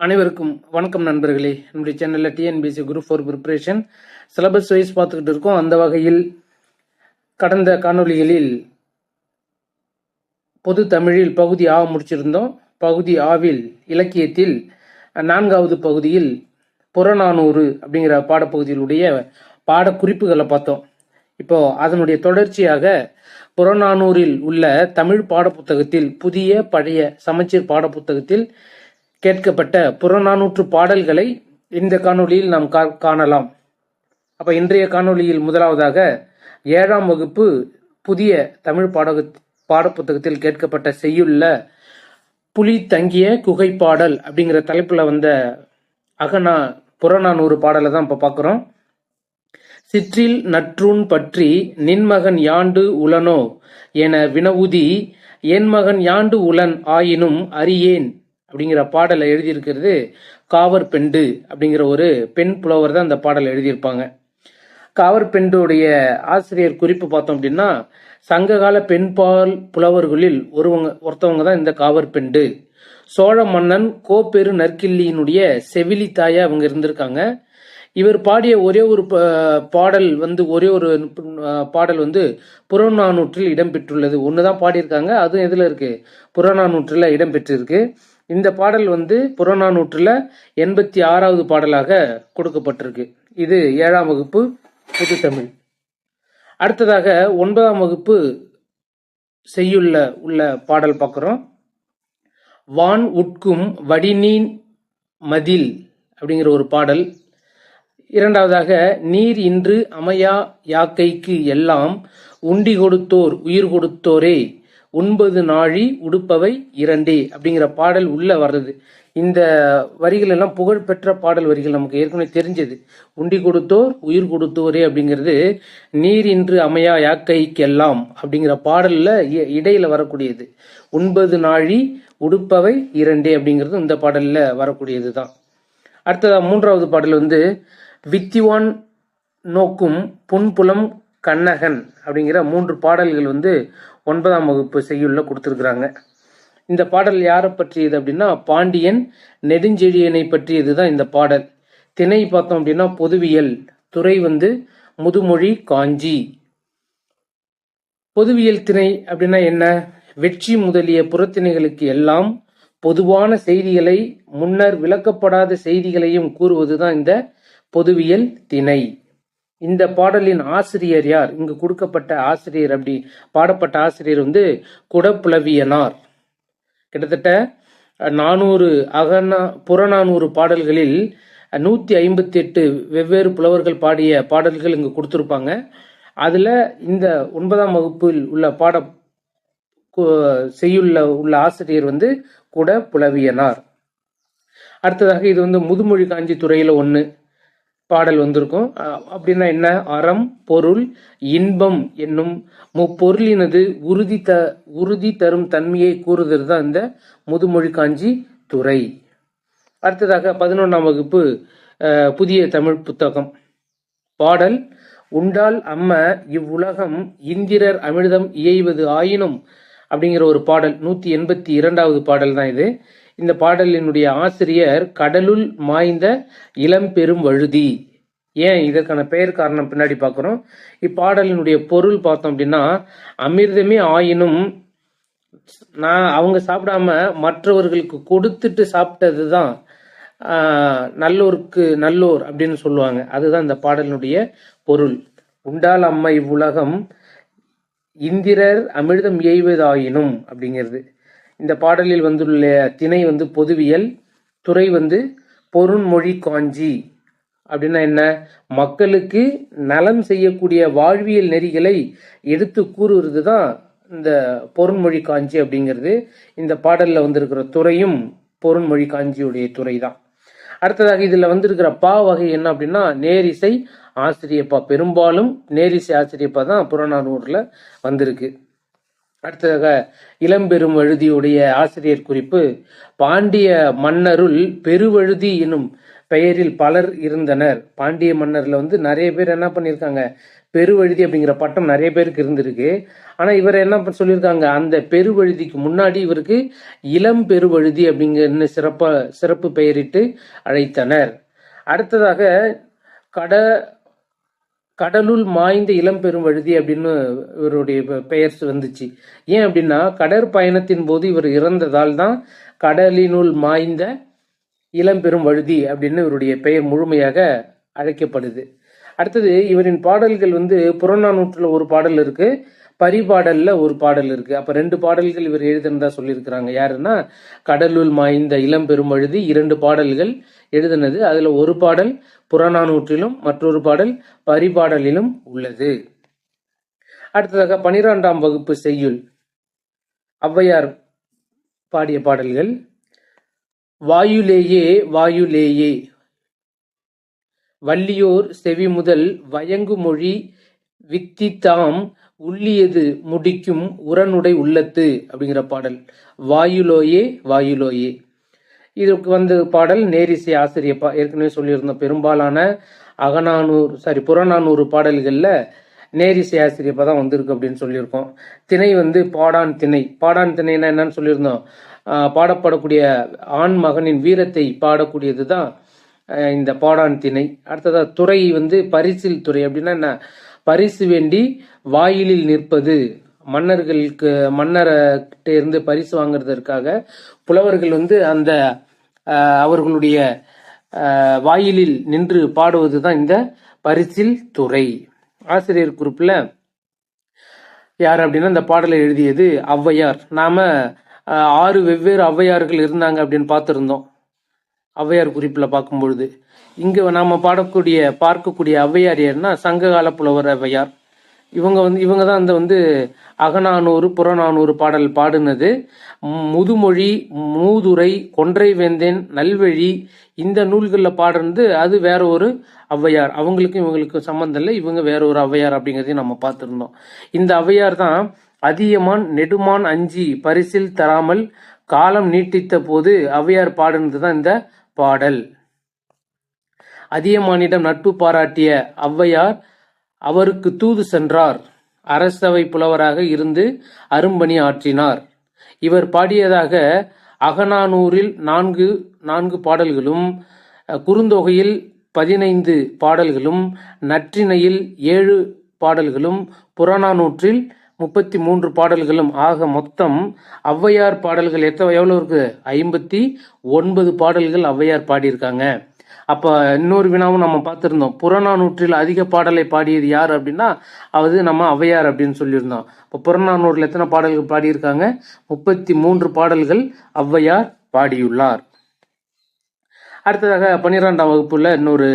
அனைவருக்கும் வணக்கம் நண்பர்களே. நம்முடைய சேனலில் TNPSC group four preparation syllabus wise பார்த்துக்கிட்டு இருக்கோம். அந்த வகையில் கடந்த காணொளிகளில் பொது தமிழில் பகுதி ஆ முடிச்சிருந்தோம். பகுதி ஆவில் இலக்கியத்தில் நான்காவது பகுதியில் புறநானூறு அப்படிங்கிற பாடப்பகுதியிலுடைய பாடக்குறிப்புகளை பார்த்தோம். இப்போ அதனுடைய தொடர்ச்சியாக புறநானூரில் உள்ள தமிழ் பாடப்புத்தகத்தில் புதிய பழைய சமச்சீர் பாடப்புத்தகத்தில் கேட்கப்பட்ட புறநானூற்று பாடல்களை இந்த காணொளியில் நாம் கா- காணலாம். அப்ப இன்றைய காணொளியில் முதலாவதாக ஏழாம் வகுப்பு புதிய தமிழ் பாடக பாடப்புத்தகத்தில் கேட்கப்பட்ட செய்யுள்ள புலி தங்கிய குகை பாடல் அப்படிங்கிற தலைப்புல வந்த அகனா புறநானூறு பாடலை தான் இப்ப பார்க்குறோம் சிற்றில் நற்றூன் பற்றி நின்மகன் யாண்டு உலனோ என வினவுதி என் மகன் யாண்டு உலன் ஆயினும் அறியேன் அப்படிங்கிற பாடலை எழுதியிருக்கிறது காவர் பெண்டு அப்படிங்கிற ஒரு பெண் புலவர் தான் அந்த பாடலை எழுதியிருப்பாங்க. காவர் பெண்டுடைய ஆசிரியர் குறிப்பு பார்த்தோம் அப்படின்னா சங்ககால பெண்பால் புலவர்களில் ஒருவங்க ஒருத்தவங்க தான் இந்த காவர் பெண்டு. சோழ மன்னன் கோப்பெரு நற்கிள்ளியினுடைய செவிலி தாயா அவங்க இருந்திருக்காங்க. இவர் பாடிய ஒரே ஒரு பாடல் வந்து ஒரே ஒரு பாடல் வந்து புறநானூற்றில் இடம்பெற்றுள்ளது. ஒன்று தான் பாடியிருக்காங்க அதுவும் எதில் இருக்குது புறநானூற்றில் இடம்பெற்றிருக்கு இந்த பாடல் வந்து புறநானூற்றில் எண்பத்தி ஆறாவது பாடலாக கொடுக்கப்பட்டிருக்கு. இது ஏழாம் வகுப்பு புது தமிழ் அடுத்ததாக ஒன்பதாம் வகுப்பு செய்யுள்ள உள்ள பாடல் பார்க்குறோம். வான் உட்கும் வடிநீன் மதில் அப்படிங்கிற ஒரு பாடல். இரண்டாவதாக நீர் இன்று அமையா யாக்கைக்கு எல்லாம் உண்டி கொடுத்தோர் உயிர் கொடுத்தோரே உண்பது நாழி உடுப்பவை இரண்டே அப்படிங்கிற பாடல் உள்ள வர்றது. இந்த வரிகள் எல்லாம் புகழ்பெற்ற பாடல் வரிகள் நமக்கு ஏற்கனவே தெரிஞ்சது. உண்டி கொடுத்தோர் உயிர் கொடுத்தோரே அப்படிங்கிறது நீர் இன்று அமையா யாக்கைக்கெல்லாம் அப்படிங்கிற பாடல்ல இ- இடையில வரக்கூடியது. உண்பது நாழி உடுப்பவை இரண்டே அப்படிங்கிறது இந்த பாடல்ல வரக்கூடியது தான் அடுத்ததா மூன்றாவது பாடல் வந்து வித்திவான் நோக்கும் புன்புலம் கண்ணகன் அப்படிங்கிற மூன்று பாடல்கள் வந்து ஒன்பதாம் வகுப்பு செய்யுள்ள கொடுத்துருக்குறாங்க. இந்த பாடல் யாரை பற்றியது அப்படின்னா பாண்டியன் நெடுஞ்செழியனை பற்றியது தான் இந்த பாடல். திணை பார்த்தோம் அப்படின்னா பொதுவியல். துறை வந்து முதுமொழி காஞ்சி. பொதுவியல் திணை அப்படின்னா என்ன? வெற்றி முதலிய புறத்திணைகளுக்கு எல்லாம் பொதுவான செய்திகளை முன்னர் விளக்கப்படாத செய்திகளையும் கூறுவதுதான் இந்த பொதுவியல் திணை. இந்த பாடலின் ஆசிரியர் யார்? இங்கு கொடுக்கப்பட்ட ஆசிரியர் அப்படி பாடப்பட்ட ஆசிரியர் வந்து குடப்புலவியனார். கிட்டத்தட்ட நானூறு அகனா புறநானூறு பாடல்களில் நூற்றி ஐம்பத்தி எட்டு வெவ்வேறு புலவர்கள் பாடிய பாடல்கள் இங்கு கொடுத்துருப்பாங்க. அதில் இந்த ஒன்பதாம் வகுப்பில் உள்ள பாட செய்யுள்ள உள்ள ஆசிரியர் வந்து குட புலவியனார் அடுத்ததாக இது வந்து முதுமொழி காஞ்சி துறையில் ஒன்று பாடல் வந்திருக்கும். அப்படின்னா என்ன? அறம் பொருள் இன்பம் என்னும் முப்பொருளினது உறுதி த உறுதி தரும் தன்மையை கூறுதல் தான் இந்த முதுமொழி காஞ்சி துறை. அடுத்ததாக பதினொன்றாம் வகுப்பு புதிய தமிழ் புத்தகம். பாடல் உண்டால் அம்ம இவ்வுலகம் இந்திரர் அமிர்தம் இயைவது ஆயினும் அப்படிங்கிற ஒரு பாடல் நூற்றி எண்பத்தி இரண்டாவது பாடல் தான் இது. இந்த பாடலினுடைய ஆசிரியர் கடலுள் மாய்ந்த இளம்பெரும் வழுதி. ஏன் இதற்கான பெயர் காரணம் பின்னாடி பார்க்குறோம். இப்பாடலினுடைய பொருள் பார்த்தோம் அப்படின்னா அமிர்தமே ஆயினும் நான் அவங்க சாப்பிடாம மற்றவர்களுக்கு கொடுத்துட்டு சாப்பிட்டது தான் நல்லோருக்கு நல்லோர் அப்படின்னு சொல்லுவாங்க. அதுதான் இந்த பாடலினுடைய பொருள். உண்டால் அம்மை உலகம் இந்திரர் அமிர்தம் எய்வதாயினும் அப்படிங்கிறது. இந்த பாடலில் வந்துள்ள திணை வந்து பொதுவியல் துறை வந்து பொருண்மொழி காஞ்சி. அப்படின்னா என்ன? மக்களுக்கு நலம் செய்யக்கூடிய வாழ்வியல் நெறிகளை எடுத்து கூறுவது தான் இந்த பொருண்மொழி காஞ்சி அப்படிங்கிறது. இந்த பாடலில் வந்திருக்கிற துறையும் பொருண்மொழி காஞ்சியுடைய துறை தான் அடுத்ததாக இதில் வந்திருக்கிற பா வகை என்ன அப்படின்னா நேரிசை ஆசிரியப்பா. பெரும்பாலும் நேரிசை ஆசிரியப்பா தான் புறநானூரில் வந்திருக்கு. அடுத்ததாக இளம்பெரும் வழுதியுடைய ஆசிரியர் குறிப்பு பாண்டிய மன்னருள் பெருவழுதி எனும் பெயரில் பலர் இருந்தனர். பாண்டிய மன்னர்ல வந்து நிறைய பேர் என்ன பண்ணியிருக்காங்க பெருவழுதி அப்படிங்கிற பட்டம் நிறைய பேருக்கு இருந்திருக்கு. ஆனா இவர் என்ன சொல்லியிருக்காங்க அந்த பெருவழுதிக்கு முன்னாடி இவருக்கு இளம் பெருவழுதி அப்படிங்கிற சிறப்பா சிறப்பு பெயரிட்டு அழைத்தனர். அடுத்ததாக கட கடலுள் மாய்ந்த இளம் பெரும் வழுதி அப்படின்னு இவருடைய பெயர் வந்துச்சு. ஏன் அப்படின்னா கடற்பயணத்தின் போது இவர் இறந்ததால் தான் கடலினுள் மாய்ந்த இளம் பெரும் வழுதி அப்படின்னு இவருடைய பெயர் முழுமையாக அழைக்கப்படுது. அடுத்தது இவரின் பாடல்கள் வந்து புறநானூற்றில் ஒரு பாடல் இருக்கு பரிபாடல்ல ஒரு பாடல் இருக்கு. அப்ப ரெண்டு பாடல்கள் இவர் எழுதினதா சொல்லியிருக்கிறாங்க. யாருன்னா கடலுள் மாய்ந்த இளம் வழுதி இரண்டு பாடல்கள் எழுதினது. அதுல ஒரு பாடல் புறநானூற்றிலும் மற்றொரு பாடல் பரிபாடலிலும் உள்ளது. அடுத்ததாக பனிரெண்டாம் வகுப்பு செய்யுள். ஔவையார் பாடிய பாடல்கள் வாயுலேயே வாயுலேயே வள்ளியோர் செவி முதல் வயங்கு மொழி வித்தி தாம் உள்ளியது முடிக்கும் உரனுடை உள்ளத்து அப்படிங்கிற பாடல். வாயுலோயே வாயுலோயே இதுக்கு வந்து பாடல் நேரிசை ஆசிரியப்பா ஏற்கனவே சொல்லியிருந்தோம் பெரும்பாலான அகநானூறு சாரி புறநானூறு பாடல்களில் நேரிசை ஆசிரியப்பா தான் வந்திருக்கு அப்படின்னு சொல்லியிருக்கோம். திணை வந்து பாடான் திணை. பாடான் திணைனா என்னன்னு சொல்லியிருந்தோம். பாடப்படக்கூடிய ஆண் மகனின் வீரத்தை பாடக்கூடியது தான் இந்த பாடான் திணை. அடுத்ததாக துறை வந்து பரிசில் துறை. அப்படின்னா என்ன? பரிசு வேண்டி வாயிலில் நிற்பது. மன்னர்களுக்கு மன்னர்கிட்ட இருந்து பரிசு வாங்குறதற்காக புலவர்கள் வந்து அந்த அவர்களுடைய வாயிலில் நின்று பாடுவது தான் இந்த பரிசில் துறை. ஆசிரியர் குறிப்பில் யார் அப்படின்னா இந்த பாடலை எழுதியது ஔவையார். நாம ஆறு வெவ்வேறு ஔவையார்கள் இருந்தாங்க அப்படின்னு பார்த்துருந்தோம். ஔவையார் குறிப்பில் பார்க்கும்பொழுது. இங்கே நாம் பாடக்கூடிய பார்க்கக்கூடிய ஔவையார் யாருன்னா சங்ககால புலவர் ஔவையார். இவங்க வந்து இவங்க தான் அந்த வந்து அகநானூறு புறநானூறு பாடல் பாடுனது. முதுமொழி மூதுரை கொன்றை வேந்தேன் நல்வழி இந்த நூல்களில் பாடுறது அது வேற ஒரு ஔவையார். அவங்களுக்கும் இவங்களுக்கும் சம்மந்தம் இல்லை இவங்க வேற ஒரு ஔவையார் அப்படிங்கிறதையும் நம்ம பார்த்துருந்தோம். இந்த ஔவையார் தான் அதியமான் நெடுமான் அஞ்சி பரிசில் தராமல் காலம் நீட்டித்த போது ஔவையார் பாடுனது தான் இந்த பாடல். அதியமானிடம் நட்பு பாராட்டிய ஔவையார் அவருக்கு தூது சென்றார். அரசவை புலவராக இருந்து அரும்பணி ஆற்றினார். இவர் பாடியதாக அகநானூரில் நான்கு நான்கு பாடல்களும் குறுந்தொகையில் பதினைந்து பாடல்களும் நற்றிணையில் ஏழு பாடல்களும் புறநானூற்றில் முப்பத்தி மூன்று பாடல்களும். ஆக மொத்தம் ஔவையார் பாடல்கள் எத்தனை எவ்வளோ இருக்கு ஐம்பத்தி ஒன்பது பாடல்கள் ஔவையார் பாடியிருக்காங்க. அப்ப இன்னொரு வினாவும் நம்ம பார்த்திருந்தோம். புறநானூற்றில் அதிக பாடலை பாடியது யார் அப்படின்னா அது நம்ம ஔவையார் அப்படின்னு சொல்லியிருந்தோம். இப்போ புறநானூற்றில் எத்தனை பாடல்கள் பாடியிருக்காங்க? முப்பத்தி மூன்று பாடல்கள் ஔவையார் பாடியுள்ளார். அடுத்ததாக பன்னிரெண்டாம் வகுப்புல இன்னொரு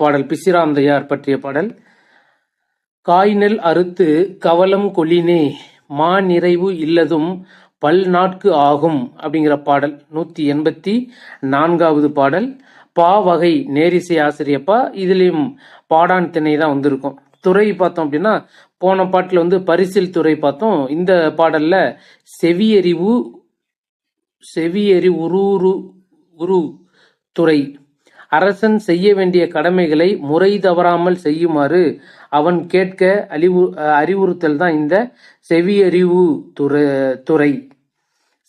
பாடல் பிசிராந்தையார் பற்றிய பாடல். காய்நெல் அறுத்து கவலம் கொலினே மா நிறைவு இல்லதும் பல் நாட்கு ஆகும் அப்படிங்கிற பாடல். நூத்தி எண்பத்தி நான்காவது பாடல். பா வகை நேரிசை ஆசிரியப்பா இதுலேயும் பாடான் திணை தான் வந்திருக்கும். துறை பார்த்தோம் அப்படின்னா போன பாட்டில் வந்து பரிசில் துறை பார்த்தோம். இந்த பாடலில் செவியறிவு செவியறி உருரு உரு துறை. அரசன் செய்ய வேண்டிய கடமைகளை முறை தவறாமல் செய்யுமாறு அவன் கேட்க அறிவு அறிவுறுத்தல் தான் இந்த செவியறிவு துறை துறை.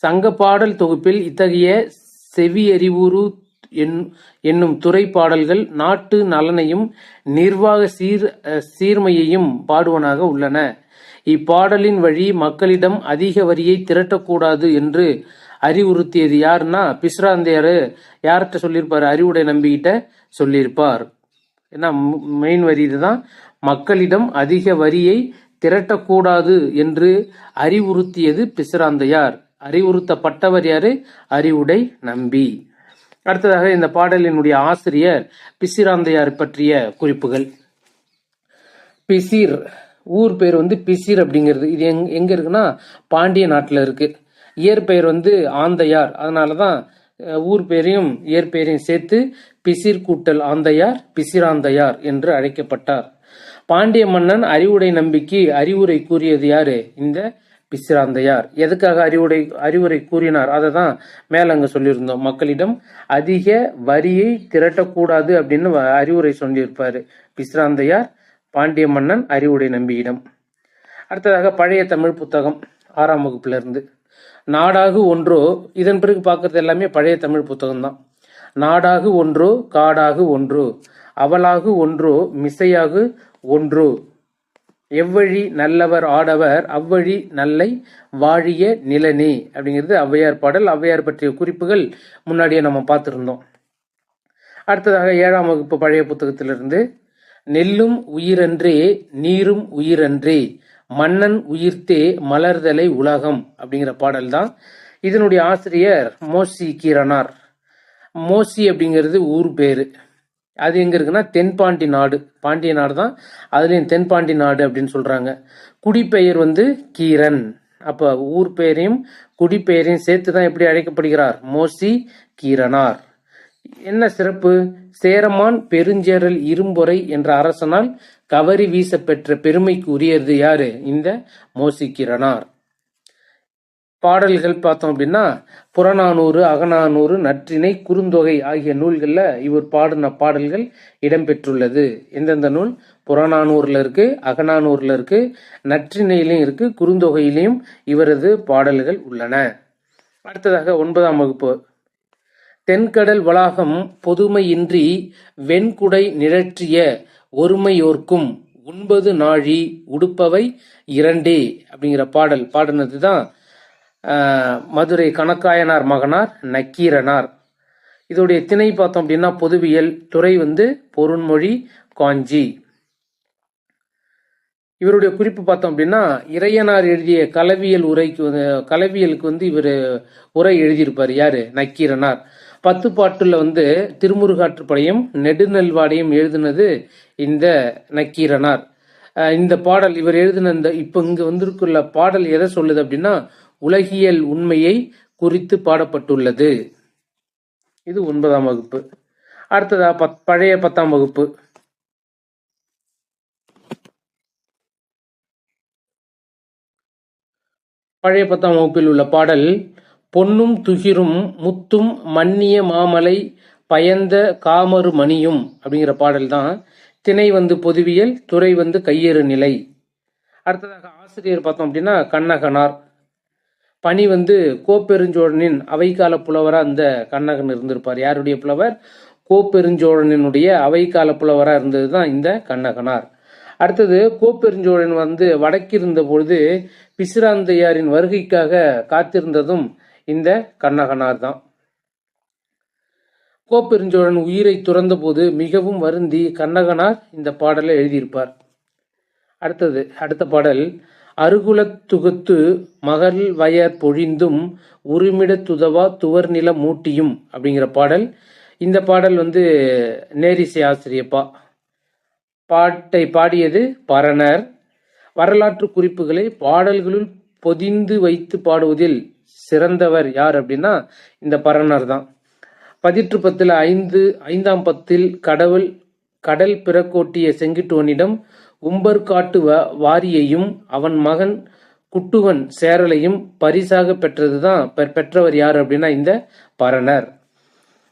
சங்க பாடல் தொகுப்பில் இத்தகைய செவியறிவுறு என்னும் துறை பாடல்கள் நாட்டு நலனையும் நிர்வாக சீர் சீர்மையையும் பாடுவனாக உள்ளன. இப்பாடலின் வழி மக்களிடம் அதிக வரியை திரட்டக்கூடாது என்று அறிவுறுத்தியது யாருன்னா பிஸ்ராந்தையாரு. யார்கிட்ட சொல்லியிருப்பாரு? அறிவுடை நம்பிக்கிட்ட சொல்லியிருப்பார். ஏன்னா மெயின் வரி இதுதான். மக்களிடம் அதிக வரியை திரட்டக்கூடாது என்று அறிவுறுத்தியது பிசிராந்தையார் அறிவுறுத்தப்பட்டவர் யாரு? அறிவுடை நம்பி. அடுத்ததாக இந்த பாடலினுடைய ஆசிரியர் பிசிராந்தையார் பற்றிய குறிப்புகள். பிசிர். ஊர் பேர் வந்து பிசிர் அப்படிங்கிறது. இது எங் எங்க இருக்குன்னா பாண்டிய நாட்டில் இருக்கு. இயற்பெயர் வந்து ஆந்தையார். அதனால தான் ஊர் பேரையும் இயற்பெயரையும் சேர்த்து பிசிர் கூட்டல் ஆந்தையார் பிசிராந்தையார் என்று அழைக்கப்பட்டார். பாண்டிய மன்னன் அறிவுடை நம்பிக்கை அறிவுரை கூறியது யாரு? இந்த பிசிராந்தையார். எதுக்காக அறிவுரை அறிவுரை கூறினார்? அதை தான் மேலே அங்கே சொல்லியிருந்தோம். மக்களிடம் அதிக வரியை திரட்டக்கூடாது அப்படின்னு வ- அறிவுரை சொல்லியிருப்பார். பிசிராந்தையார் பாண்டிய மன்னன் அறிவுரை நம்பியிடம். அடுத்ததாக பழைய தமிழ் புத்தகம் ஆறாம் வகுப்புல இருந்து. நாடாகு ஒன்றோ இதன் பிறகு பார்க்கறது எல்லாமே பழைய தமிழ் புத்தகம் தான். நாடாகு ஒன்றோ காடாகு ஒன்றோ அவளாகு ஒன்றோ மிசையாகு ஒன்றோ எவ்வழி நல்லவர் ஆடவர் அவ்வழி நல்லை வாழிய நிலனே அப்படிங்கிறது ஔவையார் பாடல். ஔவையார் பற்றிய குறிப்புகள் முன்னாடியே நம்ம பார்த்துருந்தோம். அடுத்ததாக ஏழாம் வகுப்பு பழைய புத்தகத்திலிருந்து நெல்லும் உயிரன்றே நீரும் உயிரன்றே மன்னன் உயிர்த்தே மலர்தலை உலகம் அப்படிங்கிற பாடல் தான். இதனுடைய ஆசிரியர் மோசி கீரனார். மோசி அப்படிங்கிறது ஊர் பேரு. அது எங்கே இருக்குன்னா தென்பாண்டி நாடு. பாண்டிய நாடு தான் அதுலேயும் தென்பாண்டி நாடு அப்படின்னு சொல்கிறாங்க குடிப்பெயர் வந்து கீரன். அப்போ ஊர் பெயரையும் குடிப்பெயரையும் சேர்த்து தான் எப்படி அழைக்கப்படுகிறார்? மோசி கீரனார். என்ன சிறப்பு? சேரமான் பெருஞ்சேரல் இரும்பொறை என்ற அரசனால் கவரி வீச பெற்ற பெருமைக்கு உரியது யாரு? இந்த மோசிக்கிறனார் பாடல்கள் பார்த்தோம் அப்படின்னா புறநானூறு அகநானூறு நற்றிணை குறுந்தொகை ஆகிய நூல்களில் இவர் பாடின பாடல்கள் இடம்பெற்றுள்ளது. எந்தெந்த நூல்? புறநானூரில் இருக்குது அகநானூரில் இருக்கு நற்றிணையிலையும் இருக்கு குறுந்தொகையிலையும் இவரது பாடல்கள் உள்ளன. அடுத்ததாக ஒன்பதாம் வகுப்பு. தென்கடல் வளாகம் பொதுமையின்றி வெண்குடை நிழற்றிய ஒருமையோர்க்கும் உண்பது நாழி உடுப்பவை இரண்டே அப்படிங்கிற பாடல் பாடினது தான் மதுரை கணக்காயனார் மகனார் நக்கீரனார். இதோடைய திணை பார்த்தோம் அப்படின்னா பொதுவியல் துறை வந்து பொருண்மொழி காஞ்சி. இவருடைய குறிப்பு பார்த்தோம் அப்படின்னா இறையனார் எழுதிய கலவியல் உரைக்கு கலவியலுக்கு வந்து இவர் உரை எழுதியிருப்பார். யாரு? நக்கீரனார். பத்து பாட்டுல வந்து திருமுருகாற்றுப்படையும் நெடுநெல்வாடையும் எழுதினது இந்த நக்கீரனார். இந்த பாடல் இவர் எழுதின இந்த இப்போ இங்கே வந்திருக்குள்ள பாடல் எதை சொல்லுது அப்படின்னா உலகியல் உண்மையை குறித்து பாடப்பட்டுள்ளது. இது ஒன்பதாம் வகுப்பு. அடுத்ததா பத் பழைய பத்தாம் வகுப்பு. பழைய பத்தாம் வகுப்பில் உள்ள பாடல் பொன்னும் துகிரும் முத்தும் மன்னிய மாமலை பயந்த காமரு மணியும் அப்படிங்கிற பாடல் தான். திணை வந்து பொதுவியல் துறை வந்து கையேறு நிலை. அடுத்ததாக ஆசிரியர் பார்த்தோம் அப்படின்னா கண்ணகனார். பணி வந்து கோப்பெருஞ்சோழனின் அவைக்கால புலவராக இந்த கண்ணகன் இருந்திருப்பார். யாருடைய புலவர்? கோப்பெருஞ்சோழனினுடைய அவைக்கால புலவராக இருந்தது தான் இந்த கண்ணகனார். அடுத்தது கோப்பெருஞ்சோழன் வந்து வடக்கிருந்த பொழுது பிசிராந்தையாரின் வருகைக்காக காத்திருந்ததும் இந்த கண்ணகனார் தான் கோப்பெருஞ்சோழன் உயிரை துறந்தபோது மிகவும் வருந்தி கண்ணகனார் இந்த பாடலை எழுதியிருப்பார். அடுத்தது அடுத்த பாடல் அருகுலத் துகுத்து மகள் வயர் பொழிந்தும் உருமிடத் துதவா துவர் நில மூட்டியும் அப்படிங்கிற பாடல். இந்த பாடல் வந்து நேரிசை ஆசிரியப்பா. பாட்டை பாடியது பரணர். வரலாற்று குறிப்புகளை பாடல்களுள் பொதிந்து வைத்து பாடுவதில் சிறந்தவர் யார் அப்படின்னா இந்த பரணர் தான். பதிற்று பத்தில் ஐந்து ஐந்தாம் பத்தில் கடவுள் கடல் பிறக்கோட்டிய செங்கிட்டுவனிடம் உம்பர்காட்டு வாரியையும் அவன் மகன் குட்டுவன் சேரலையும் பரிசாக பெற்றதுதான் பெ- பெற்றவர் யார் அப்படின்னா இந்த பரணர்.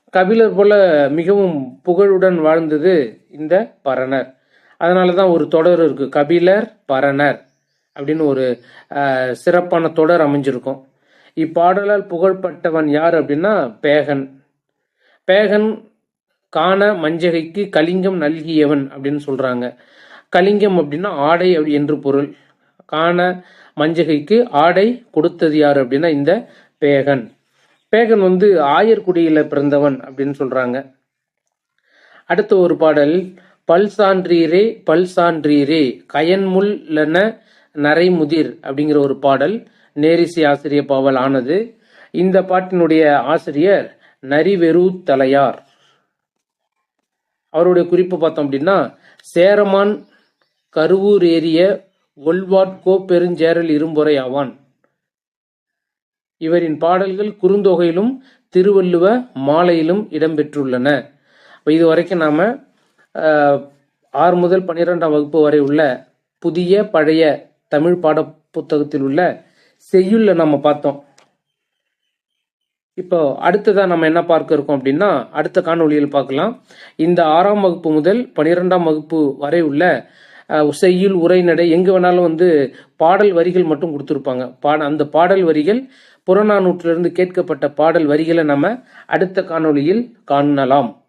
கபிலர் போல மிகவும் புகழுடன் வாழ்ந்தது இந்த பரணர். அதனால தான் ஒரு தொடர் இருக்கு கபிலர் பரணர் அப்படின்னு ஒரு சிறப்பான தொடர் அமைஞ்சிருக்கும். இப்பாடலால் புகழ்பட்டவன் யார் அப்படின்னா பேகன். பேகன் காண மஞ்சகைக்கு கலிங்கம் நல்கியவன் அப்படின்னு சொல்றாங்க. கலிங்கம் அப்படின்னா ஆடை அப்படி என்று பொருள். காண மஞ்சகைக்கு ஆடை கொடுத்தது யார் அப்படின்னா இந்த பேகன். பேகன் வந்து ஆயர்குடியில் பிறந்தவன் அப்படின்னு சொல்றாங்க. அடுத்த ஒரு பாடல் பல் சான்றீரே பல் சான்றீரே கயன்முள்ளன நரைமுதிர் அப்படிங்கிற ஒரு பாடல் நேரிசை ஆசிரிய பாவல் ஆனது. இந்த பாட்டினுடைய ஆசிரியர் நரிவெரு தலையார். அவருடைய குறிப்பு பார்த்தோம் அப்படின்னா சேரமான் கருவூர் ஏறிய ஒல்வாட்கோ பெருஞ்சேரல் இரும்பொறை ஆவான். இவரின் பாடல்கள் குறுந்தொகையிலும் திருவள்ளுவ மாலையிலும் இடம்பெற்றுள்ளன. இதுவரைக்கும் இது வரைக்கும் நாம ஆஹ், ஆறு முதல் பன்னிரெண்டாம் வகுப்பு வரை உள்ள புதிய பழைய தமிழ் பாட புத்தகத்தில் உள்ள செய்யுள்ள நம்ம பார்த்தோம். இப்போ அடுத்ததா நம்ம என்ன பார்க்க இருக்கோம் அப்படின்னா அடுத்த காணொளியில் பார்க்கலாம். இந்த ஆறாம் வகுப்பு முதல் பனிரெண்டாம் வகுப்பு வரை உள்ள செய்யுள் உரைநடை எங்கே வேணாலும் வந்து பாடல் வரிகள் மட்டும் கொடுத்துருப்பாங்க. பாட அந்த பாடல் வரிகள் புறநானூற்றிலிருந்து கேட்கப்பட்ட பாடல் வரிகளை நம்ம அடுத்த காணொளியில் காணலாம்.